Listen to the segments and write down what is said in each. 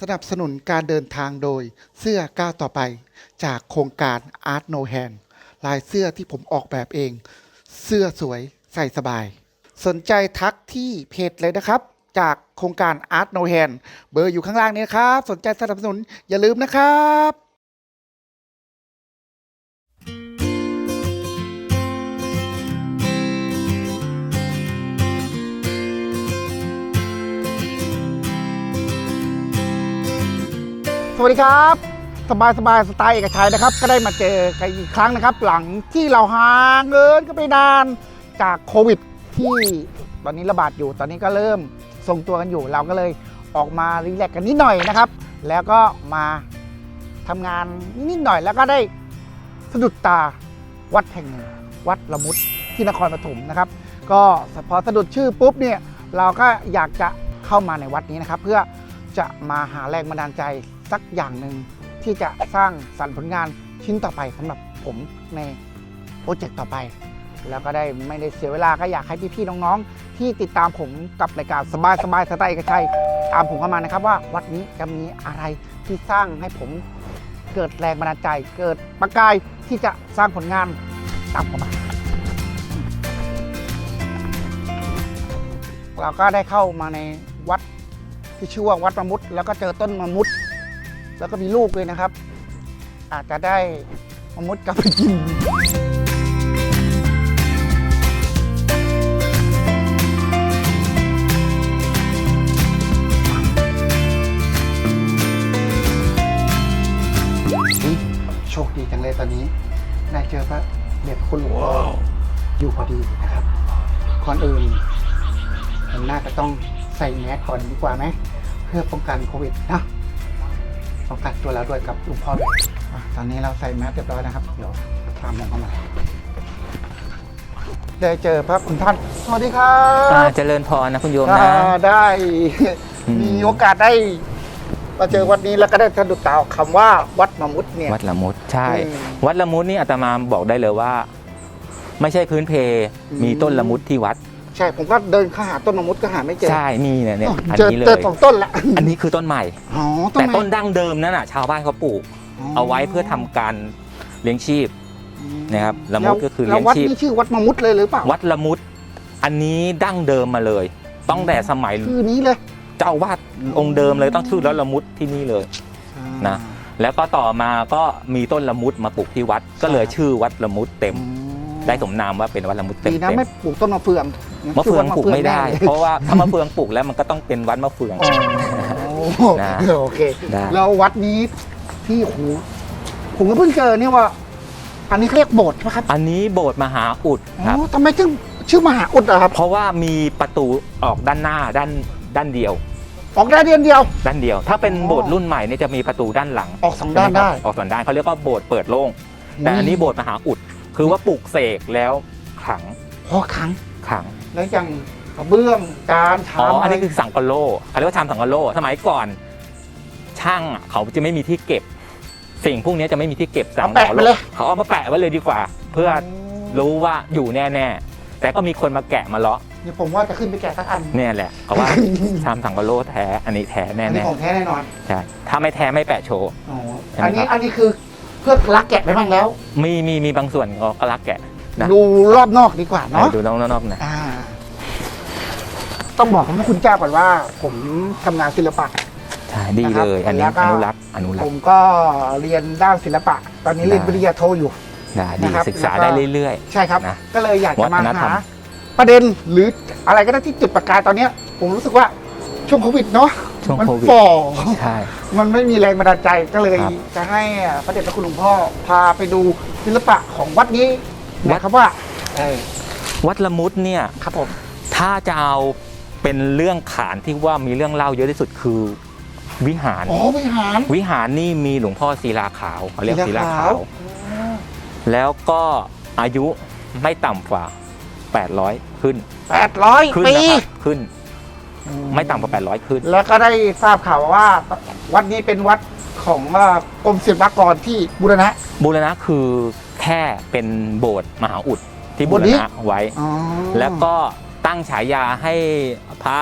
สนับสนุนการเดินทางโดยเสื้อก้าวต่อไป จากโครงการ Art No Hand ลายเสื้อที่ผมออกแบบเอง เสื้อสวยใส่สบาย สนใจทักที่เพจเลยนะครับ จากโครงการ Art No Hand เบอร์อยู่ข้างล่างนี้นะครับ สนใจสนับสนุนอย่าลืมนะครับ สวัสดีครับ สบายสบายสไตล์เอกชัยนะครับ ก็ได้มาเจอกันอีกครั้งนะครับ หลังที่เราห่างเงินก็ไปนานจากโควิดที่ตอนนี้ระบาดอยู่ ตอนนี้ก็เริ่มทรงตัวกันอยู่ เราก็เลยออกมารีแลกซ์กันนิดหน่อยนะครับ แล้วก็มาทำงานนิดหน่อยแล้วก็ได้สะดุดตาวัดแห่งหนึ่งวัดละมุดที่นครปฐมนะครับ ก็พอสะดุดชื่อปุ๊บเนี่ยเราก็อยากจะเข้ามาในวัดนี้นะครับ เพื่อจะมาหาแรงบันดาลใจ สักอย่างหนึ่งที่จะสร้างสรรค์ผลงานชิ้นต่อไปสำหรับผมในโปรเจกต์ต่อไป แล้วก็ได้ไม่ได้เสียเวลาก็อยากให้พี่ๆน้องๆ ที่ติดตามผมกับรายการสบายสบายสไตล์เอกชัยตามผมเข้ามานะครับว่าวัดนี้จะมีอะไรที่สร้างให้ผมเกิดแรงบันดาลใจ เกิดประกายที่จะสร้างผลงานตามผมมา เราก็ได้เข้ามาในวัดที่ชื่อว่าวัดมะมุดแล้วก็เจอต้นมะมุด แล้วก็มีลูกเลยนะครับ อาจจะได้มะมุดกลับไปกินอุ๊ยโชคดีจังเลยตอนนี้ ได้เจอพระเด็ดคุณหลวงพ่ออยู่พอดีนะครับก่อนอื่นผมน่าจะต้องใส่แมสก่อนดีกว่าไหม เพื่อป้องกันโควิดนะ ป้องกันตัวเราด้วยกับหลวงพ่อด้วยอะตอนนี้เราใส่แมสเรียบร้อยนะครับ เดี๋ยวตามผมเข้ามาได้เจอพระคุณท่าน สวัสดีครัอ่าบเจริญพรนะคุณโยมอ่านะได้ อืม มีโอกาสได้มาเจอวัดนี้แล้วก็ได้สะดุดตาคำว่าวัดมะมุดเนี่ย วัดละมุดใช่ อืมวัดละมุดนี่อาตมาบอกได้เลยว่า ไม่ใช่พื้นเพ อืม มีต้นละมุดที่วัดใช่ผมก็เดินเข้าหาต้นมะมุดก็หาไม่เจอใช่นี่เนี่ยเนี่ยอ๋ออันเจอนี้เลเจอยสองต้นละอันนี้คือต้นใหม่อ๋อแต่ไม้ต้นดั้งเดิมนั่นน่ะ ชาวบ้านเขาปลูก เอาไว้เพื่อทำการเลี้ยงชีพอืมนะครับละมุดก็คือแล้วเลี้ยงวัดชีพนี้ชื่อวัดมะมุดเลยหรือเปล่าวัดละมุด อันนี้ดั้งเดิมมาเลย ต้องแต่สมัยชื่อนี้เลย เจ้าอาวาดองค์เดิมเลยต้องชื่อวัดละมุดที่นี่เลยนะแล้วก็ต่อมาก็มีต้นละมุดมาปลูกที่วัด ก็เลยชื่อวัดละมุดเต็มอืมได้สมนามว่าเป็นวัดละมุดเต็มดีนะเต็มไม่ปลูกต้นมะเฟือง มะเฟืองปลูกไม่ได้ชื่อวัเพราะว่าถ้ามะเฟืองปลูกแล้วมันก็ต้องเป็นวัดมะเฟืองอ๋อนะ โอเค ได้ แล้ววัดนี้ที่โอ้โหผมก็เพิ่งเจอเนี่ยว่า อันนี้เขาเรียกโบสถ์ใช่ไหมครับอันนี้โบสถ์มหาอุดอ๋ครับอทำไมถึงชื่อมหาอุดอะครับเพราะว่ามีประตูออกด้านหน้าด้านด้านเดียว ออกได้เดือนเดียว ด้านเดียว ถ้าเป็นอ๋อโบสถ์รุ่นใหม่เนี่ยจะมีประตูด้านหลังออกสองด้านใช่หมครับได้ออกสองด้านเขาเรียกว่าโบสถ์เปิดโล่งแต่อันนี้โบสถ์มหาอุด คือว่าปลูกเสกแล้วขลัง พอครั้งขลัง แล้วอย่างกระเบื้องจานชาอ๋อมอันนี้คือสังกะโลเขาเรียกว่าชามสังกะโล สมัยก่อน ช่างอะเขาจะไม่มีที่เก็บ สิ่งพวกนี้จะไม่มีที่เก็บสัเอางแปะกะไปโลเลย เขาเอามาแปะไว้เลยดีกว่า เพื่อรู้ว่าอยู่แน่ๆแต่ก็มีคนมาแกะมาเลาะเนี่ยผมว่าจะขึ้นไปแกะสักอันเนี่ยแหละเขาว่าชามสังกะโลแท้อันนี้แท้แน่อันนี้ๆของแท้แน่นอนใช่ถ้าไม่แท้ไม่แปะโชว์ อ๋อใช่ไหมอันนี้ครับอันนี้คือเพื่อลักแกะไปบ้างแล้ว มีมีมีบางส่วนก็ก็รักแกะ นะดูรอบนอกดีกว่าเนาะดูน้องนอกๆนะอ่าต้องบอกคุณเจ้าก่อนว่า ผมทำงานศิลปะใช่ดีนะครับเลยอันนี้แล้วก็อนุรักษ์อนุรัผกษ์มก็เรียนด้านศิลปะ ตอนนี้เรียนได้ปริญญาโทอยู่ได้ดีนะครับศึกษาแล้วก็ได้เรื่อยใช่ครับนะก็เลยอยากจะมาวัฒนธรหารมประเด็นหรืออะไรก็ได้ที่จุดประกายตอนเนี้ยผมรู้สึกว่าช่วงโควิดเนาะๆช่วงมันโควิดฝ่อใช่มันไม่มีแรงบันดาลใจก็เลยครับจะให้พระเดชพระคุณหลวงพ่อพาไปดูศิลปะของวัดนี้ วัดนะครับว่าเออวัดละมุดเนี่ยครับผมถ้าจะเอาเป็นเรื่องขานที่ว่ามีเรื่องเล่าเยอะที่สุดคือวิหารอ๋อวิหารวิหารนี่มีหลวงพ่อศิลาขาวเขาเรียกศิศิลาลาขาขาววแล้วก็อายุไม่ต่ำกว่า 800 ขึ้นแปดร้อยขึ้นปีนะครับขึ้น ไม่ต่ำกว่า 800 ขึ้น แล้วก็ได้ทราบข่าวว่า วัดนี้เป็นวัดของเอ่อกรมศิลปากรที่บูรณะบูรณะคือ แค่เป็นโบสถ์มหาอุดที่โบบูสถ์รนี้ณะไว้อ๋อแล้วก็ตั้งฉายาให้พระ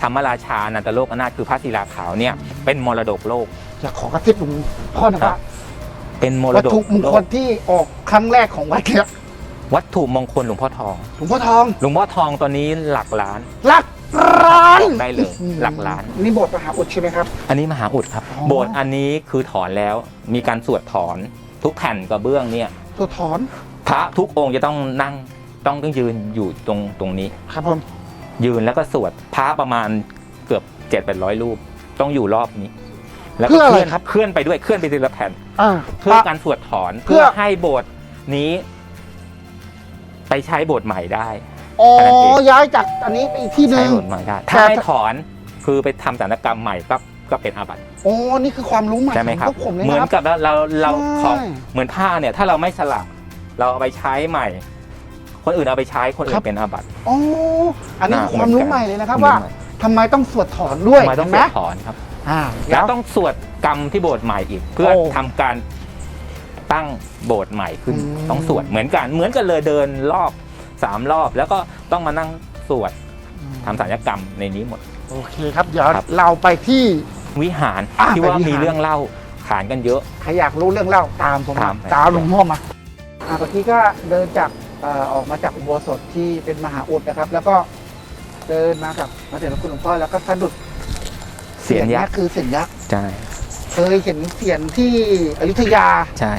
ธรรมราชานันตโลกอนาถคือพระศิลาขาวเนี่ยเป็นมรดกโลกอยากขอกระซิบหลวงพ่อนะคครัรับบเป็นมรวัตดกถุมงโลคกลที่ออกครั้งแรกของวัดเนี่ยวัตถุมงคลหลวงพ่อทอง หลวงพ่อทอง หลวงพ่อทองตอนนี้หลักล้าน หลักล้านบอกได้เลย หลักล้าน นี่โบทมหาอุดใช่ไหมครับ อันนี้มหาอุดครับอ๋อโบสถ์อันนี้คือถอนแล้ว มีการสวดถอนทุกแผ่นกระเบื้องเนี่ย ตัวถอน พระทุกองค์จะต้องนั่งต้องต้องยืนอยู่ตรงตรงนี้ ครับผม ยืนแล้วก็สวดพระประมาณเกือบเจ็ดแปดร้อยรูป ต้องอยู่รอบนี้ แล้วก็เพื่ออะไรเคลื่อนครับ เคลื่อนไปด้วยเคลื่อนไปทีละแผ่น อ่า เพื่อการสวดถอนเพื่เพื่อ อให้โบสถ์นี้ ไปใช้โบสถ์ใหม่ได้ อ๋อแค่นั้นเองย้ายจากอันนี้ไปอีกที่หนึใช้งโบสถ์ใหม่ได้แต่ถ้าไม่ถอนคือไปทำศัลยกรรมใหม่ก็ ก็เป็นอาบัติโอ้นี่คือความรู้ใหม่ใช่ไหมของครับพวกผมเลยเหมือนนะครับกับ เราเราเราใช่ของเหมือนผ้าเนี่ยถ้าเราไม่สลักเราเอาไปใช้ใหม่ คนอื่นเอาไปใช้คนอื่นเป็นอาบัติ อ๋ออันนี้น่าคือความรู้เหมือนกันใหม่เลยนะครับ ว่าทำไมต้องสวดถอนด้วยทำไมต้องเห็นสไหมวดถอนครับอ่าแล้วเดี๋ยต้องสวดกรรมที่โบสถ์ใหม่อีก เพื่อโอ้ทำการตั้งโบสถ์ใหม่ขึ้น อืม ต้องสวดเหมือนกัน เหมือนกันเลยเดินรอบสามรอบ แล้วก็ต้องมานั่งสวดทำสัญญกรรมในนี้หมด โอเคครับเดี๋ยวครับ เราไปที่ วิหารอะที่ว่าไปวิหาร มีเรื่องเล่าขานกันเยอะ ใครอยากรู้เรื่องเล่าตามผมครัมาบตามหลวงพ่อมาอ่าเมื่อกี้ก็เดินจากเอ่อออกมาจากอุโบสถที่เป็นมหาอุดนะครับ แล้วก็เดินมากับพระเดชพระคุณหลวงพ่อแล้วก็สะดุดเสียนยักษ์คือเสียนยักษ์ใช่เคยเห็นเสียนที่อยุธยา ใช่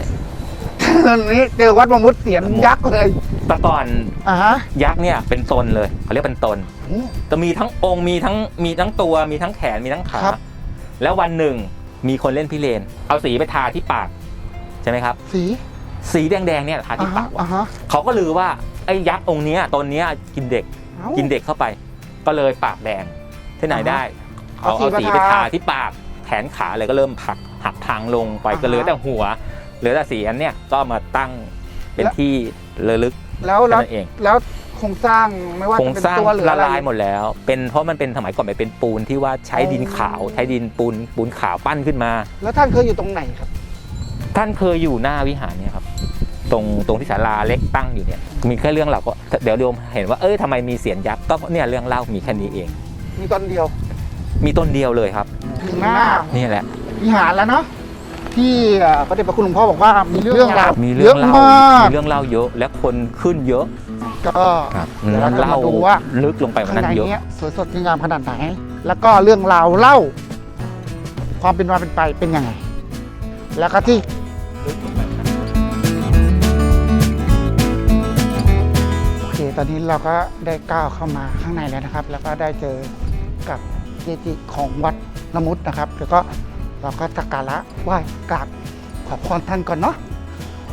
ตอนนี้เจอวัดมมุดเสียนยักษ์เลยแต่ก่อนอ่าฮะยักษ์เนี่ยเป็นตนเลยเขาเรียกเป็นตนโอ้จะมีทั้งองค์มีทั้งมีทั้งตัวมีทั้งแขนมีทั้งขา ครับ แล้ววันหนึ่งมีคนเล่นพิเรน เอาสีไปทาที่ปากใช่ไหมครับ สีสีแดงๆเนี่ยทาอ่าที่ฮะปากว่ะอ่าฮะเขาก็ลือว่าไอ้ยักษ์องค์เนี้ยตนเนี้ยกินเด็กเอ้า กินเด็กเข้าไป ก็เลยปากแดงที่ไหนอ่าฮะได้เอาเอาสีเอาสีไปไปทาทาที่ปากแขนขาเลยก็เริ่มผักหักพังลงไปอ่าฮะ ก็เหลือแต่หัวเหลือแต่สีอันเนี้ยก็มาตั้งเป็นแล้วที่ระลึกแล้วแค่แล้วนั้นเอง แล้วโค รงสร้างไม่ว่าโครจะงเป็นสร้างตัวหรือละอะไรลายหมดแล้ว เป็นเพราะมันเป็นสมัยก่อนมันเป็นปูนที่ว่าใช้ดินขาวอ๋อใช้ดินปูนปูนขาวปั้นขึ้นมา แล้วท่านเคยอยู่ตรงไหนครับ ท่านเคยอยู่หน้าวิหารเนี่ยครับ ตรงตรงที่ศาลาเล็กตั้งอยู่เนี่ย มีแค่เรื่องเราก็เดี๋ยวโยมเห็นว่าเอ้ยทำไมมีเสียนยักษ์ก็เนี่ยเรื่องเล่ามีแค่นี้เอง มีต้นเดียวมีต้นเดียวเลยครับ ถึงหน้านี่แหละ วิหารแล้วเนาะที่เอ่อพระเดชพระคุณหลวงพ่อบอกว่ามีเรื่องราวมีเยเรื่ออะงเล่า มากมีเรื่องเล่าเยอะและคนขึ้นเยอะ ก็ครับเดี๋ยวเราจะมาเล่าดูว่า ลึกลงไปกว่าข้างนั้นในเยอะ เนี้ยสวยสดงดงามขนาดไหน แล้วก็เรื่องราวเล่า ความเป็นมาเป็นไปเป็นยังไง แล้วก็ที่โอเค ตอนนี้เราก็ได้ก้าวเข้ามาข้างในแล้วนะครับ แล้วก็ได้เจอกับเจจิของวัดละมุดนะครับ แล้วก็เราก็สักการะไหว้กราบขอบพรท่านก่อนเนาะ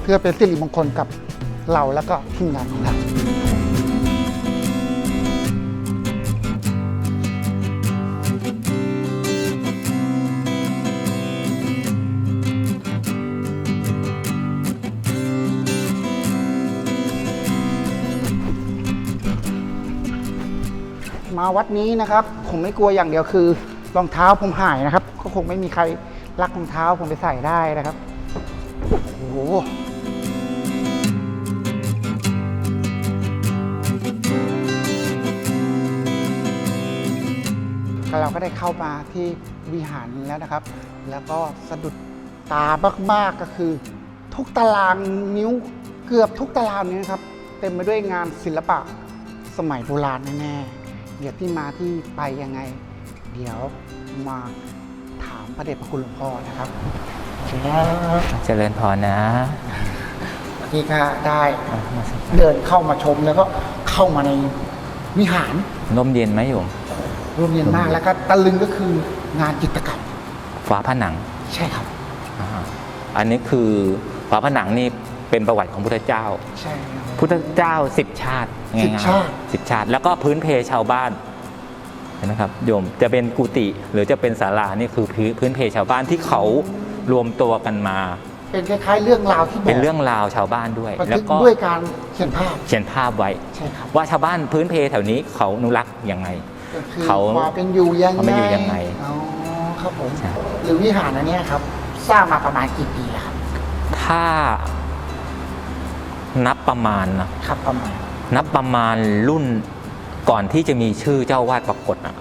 เพื่อเป็นสิริมงคลกับเราแล้วก็ทีมงานของเรา วัดนี้นะครับผมไม่กลัวอย่างเดียวคือรองเท้าผมหายนะครับ ก็คงไม่มีใครรักรองเท้าผมไปใส่ได้นะครับโอ้โหเราก็ได้เข้ามาที่วิหารแล้วนะครับ แล้วก็สะดุดตามากๆก็คือ ทุกตารางนิ้วเกือบทุกตารางนี้นะครับ เต็มไปด้วยงานศิลปะสมัยโบราณแน่ๆ เดี๋ยวที่มาที่ไปยังไง เดี๋ยวมาถามพระเดชพระคุณหลวงพ่อนะครับครับเจริญพรนะนี่ก็ได้เดินเข้ามาชมแล้วก็เข้ามาในวิหารลมเย็นไหมโยมร่มเย็นมากแล้วก็ตะลึงก็คืองานจิตรกรรมฝาผนัง ใช่ครับอ่าอันนี้คือฝาผนังนี่เป็นประวัติของพุทธเจ้า ใช่ครับ พุทธเจ้าสิบชาติสิบง่ายๆชาติสิบชาติ แล้วก็พื้นเพชาวบ้านเห็นะครับโยมจะเป็นกุฏิหรือจะเป็นศาลานี่คือพื้นพื้นเพชาวบ้านที่เขารวมตัวกันมา เป็นคล้ายๆเรื่องราวที่บอกเป็นเรื่องราวชาวบ้านด้วยบันแล้ทึวกก็ด้วยการเขียนภาพเขียนภาพไว้ใช่ครับว่าชาวบ้านพื้นเพแถวนี้เขาอนุรักษ์ยังไงก็คือเขาความเป็นอยู่ยังความเป็นอยู่ยังไงอ๋อครับผมใช่หรือวิหารอันเนี้ยครับสร้างมาประมาณกี่ปีแล้วครับถ้า นับประมาณนะครับประมาณนับประมาณรุ่นก่อนที่จะมีชื่อเจ้าวาดปรากฏอะ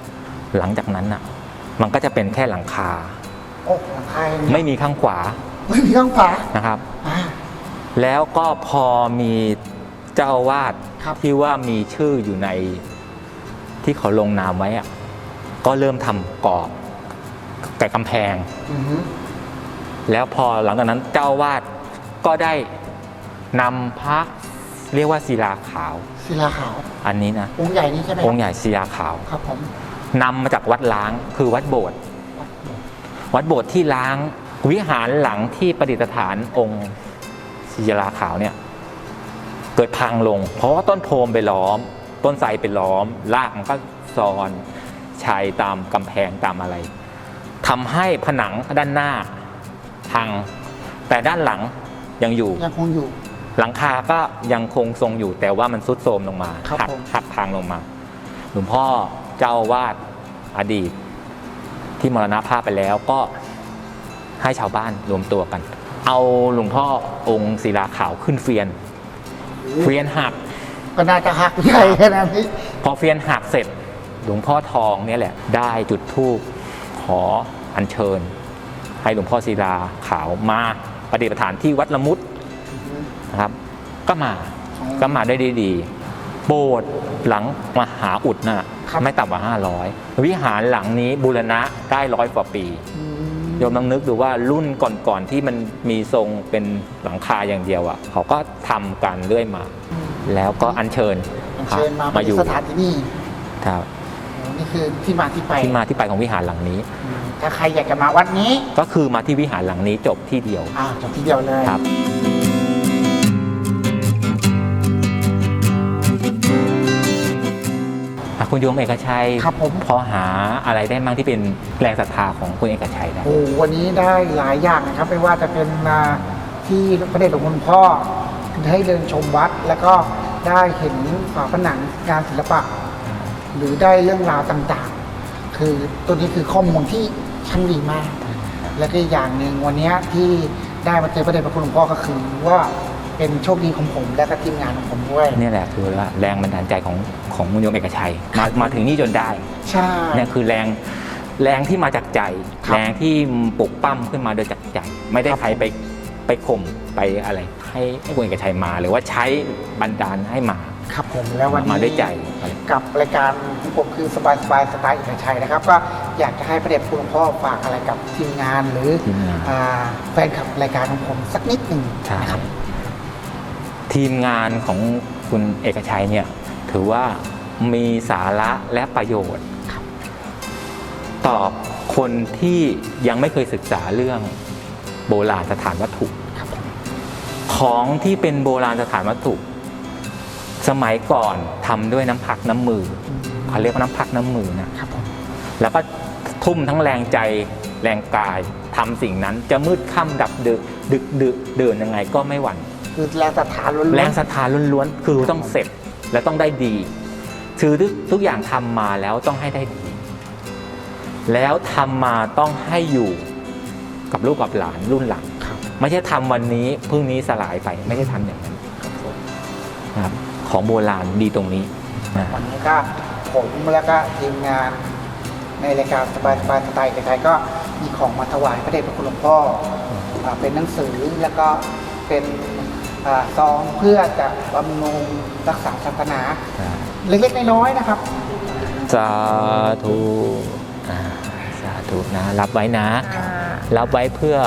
หลังจากนั้นอะ มันก็จะเป็นแค่หลังคาโอ้หลังคาอย่างเดียวไม่มีข้างขวา ไม่มีข้างฝานะครับอ่าแล้วก็พอมีเจ้าอาวาดครับที่ว่ามีชื่ออยู่ในที่เขาลงนามไว้อะก็เริ่มทำกรอบแกะกำแพงอือฮึแล้วพอหลังจากนั้นเจ้าอาวาดก็ได้ นำพระเรียกว่าศิลาขาว ศิลาขาว อันนี้นะ องค์ใหญ่นี่ใช่ไหมคอรังค์ใหญ่ศิลาขาวครับผมนำมาจากวัดล้างคือวัดโบสถ์วัดโบสถ์ที่ล้างวิหารหลังที่ประดิษฐานองค์ศิลาขาวเนี่ยเกิดพังลง เพราะว่าต้นโพมไปล้อม ต้นไทรไปล้อมรากมันก็ซอนชายตามกำแพงตามอะไรทำให้ผนังด้านหน้าพังแต่ด้านหลังยังอยู่ยังคงอยู่ หลังคาก็ยังคงทรงอยู่แต่ว่ามันซุดโทรมลงมาครับหักผม หักพังลงมา หลวงพ่อเจ้าอาวาดอดีต ที่มรณภาพไปแล้วก็ให้ชาวบ้านรวมตัวกัน เอาหลวงพ่อองค์ศิลาขาวขึ้นเฟียน เฟียนหัก ก็น่าจะหักใหญ่ขนาดนี้ พอเฟียนหักเสร็จหลวงพ่อทองเนี่ยแหละ ได้จุดธูปขออัญเชิญ ให้หลวงพ่อศิลาขาวมาประดิษฐานที่วัดละมุด นะครับ ก็มาอ๋อก็มาได้ดีๆโบสถ์หลังมหาอุดน่ะครับไม่ต่ำกว่า 500 วิหารหลังนี้บูรณะได้ร้อยกว่าปีอืมโยมลองนึกดูว่ารุ่นก่อนๆที่มันมีทรงเป็นหลังคาอย่างเดียวอะเขาก็ทำกันเรื่อยมา แล้วก็อัญเชิญอัญเชิญมามาอยู่สถานที่นี่ครับโอ้นี่คือที่มาที่ไปที่มาที่ไปของวิหารหลังนี้อืมถ้าใครอยากจะมาวัดนี้ ก็คือมาที่วิหารหลังนี้จบที่เดียวอ่าจบที่เดียวเลยครับ คุณโยมเอกชัยครับผม พอหาอะไรได้บ้างที่เป็นแรงศรัทธาของคุณเอกชัยได้โอ้วันนี้ได้หลายอย่างนะครับ ไม่ว่าจะเป็นอ่าที่พระเดชหลวงคุณพ่อให้เดินชมวัด แล้วก็ได้เห็นฝาผนังงานศิลปะ หรือได้เรื่องราวต่างๆ คือตัวนี้คือข้อมูลที่ชั้นดีมาก และก็อีกอย่างหนึ่งวันนี้ที่ได้มาเจอพระเดชพระคุณหลวงพ่อก็คือว่า เป็นโชคดีของผมและก็ทีมงานของผมด้วย เนี่ยแหละคือว่าแรงบันดาลใจของของคุณโยมเอกชัยมามาถึงนี่จนได้ใช่ เนี่ยคือแรงแรงที่มาจากใจ ครับแรงที่ปลุกปั้มขึ้นมาโดยจากใจ ไม่ได้ครับ ใครไปไปข่มไปอะไร ให้ให้คุณเอกชัยมา หรือว่าใช้บันดาลให้มาครับผมแล้ววันนี้ มาด้วยใจกับรายการของผมคือสบายสบายสไตล์เอกชัยนะครับ ก็อยากจะให้พระเดชคุณหลวงพ่อฝากอะไรกับทีมงานหรือทีมงานอ่าแฟนคลับรายการของผมสักนิดหนึ่งใช่นะครับ ทีมงานของคุณเอกชัยเนี่ยถือว่ามีสาระและประโยชน์ครับตอบคนที่ยังไม่เคยศึกษาเรื่องโบราณสถานวัตถุครับผมของที่เป็นโบราณสถานวัตถุ สมัยก่อนทำด้วยน้ำพักน้ำมืออืมเขาเรียกว่าน้ำพักน้ำมือนะครับผมแล้วก็ทุ่มทั้งแรงใจแรงกายทำสิ่งนั้นจะมืดค่ำดับดึกดึกดึกเดินยังไงก็ไม่หวั่น คือแรงศรัทธาล้วนๆ แรงศรัทธาล้วนๆ คือต้องเสร็จและต้องได้ดี คือทุกทุกอย่างทำมาแล้วต้องให้ได้ดี แล้วทำมาต้องให้อยู่กับลูกกับหลานรุ่นหลังครับไม่ใช่ทำวันนี้พรุ่งนี้สลายไปไม่ได้ทำอย่างนั้นครับผมนะครับของโบราณดีตรงนี้นะวันนี้ก็ผมแล้วก็ทีมงานในรายการสบายสบายสไตล์เอกชัยก็มีของมาถวายพระเดชพระคุณหลวงพ่ออ่าเป็นหนังสือแล้วก็เป็นอ่า ซองเพื่อจะบำรุงรักษาศาสนา เล็กๆน้อยๆนะครับ สาธุอ่าสาธุนะ รับไว้นะ รับไว้เพื่อ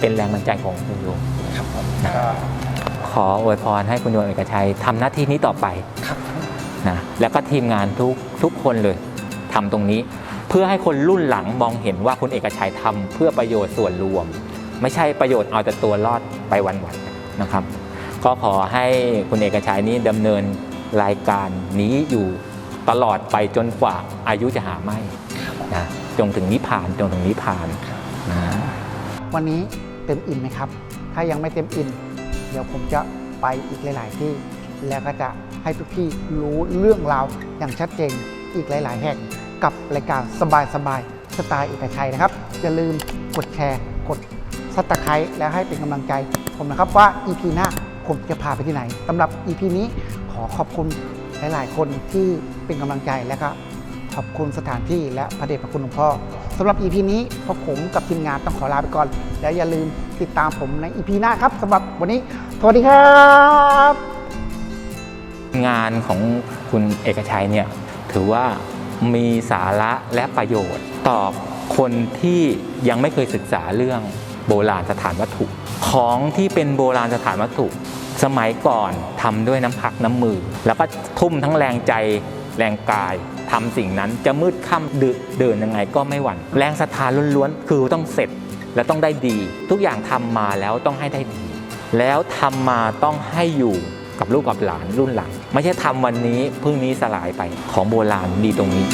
เป็นแรงบันดาลใจของคุณโยมครับผมนะขออวยพรให้คุณโยมเอกชัยทำหน้าที่นี้ต่อไปครับนะแล้วก็ทีมงานทุกทุกคนเลยทำตรงนี้ เพื่อให้คนรุ่นหลังมองเห็นว่าคุณเอกชัยทำเพื่อประโยชน์ส่วนรวม ไม่ใช่ประโยชน์เอาแต่ตัวรอดไปวันๆนะครับ ก็ขอให้คุณเอกชัยนี้ดำเนินรายการนี้อยู่ตลอดไปจนกว่าอายุจะหาไม่นะจงถึงนิพพานจงถึงนิพพานนะวันนี้เต็มอิ่มไหมครับ ถ้ายังไม่เต็มอิ่มเดี๋ยวผมจะไปอีกหลาย ๆ ที่ แล้วก็จะให้ทุกที่รู้เรื่องราวอย่างชัดเจนอีกหลาย ๆ แห่งกับรายการสบายสบายๆสไตล์เอกชัยนะครับ อย่าลืมกดแชร์ กดซับสไครต์และให้เป็นกำลังใจผมนะครับว่า EP หน้า ผมจะพาไปที่ไหนสำหรับ EP นี้ขอขอบคุณหลาย ๆ คนที่เป็นกำลังใจและก็ขอบคุณสถานที่และพระเดชพระคุณหลวงพ่อสำหรับ EP นี้พวกผมกับทีมงานต้องขอลาไปก่อน และอย่าลืมติดตามผมใน EP หน้าครับสำหรับวันนี้ สวัสดีครับงานของคุณเอกชัยเนี่ยถือว่ามีสาระและประโยชน์ต่อคนที่ยังไม่เคยศึกษาเรื่อง โบราณสถานวัตถุ ของที่เป็นโบราณสถานวัตถุ สมัยก่อนทำด้วยน้ำพักน้ำมือ แล้วก็ทุ่มทั้งแรงใจแรงกายทำสิ่งนั้นจะมืดค่ำดึกเดินยังไงก็ไม่หวั่นแรงศรัทธาล้วนๆ คือต้องเสร็จและต้องได้ดี ทุกอย่างทำมาแล้วต้องให้ได้ดี แล้วทำมาต้องให้อยู่กับลูกกับหลานรุ่นหลัง ไม่ใช่ทำวันนี้พรุ่งนี้สลายไปของโบราณดีตรงนี้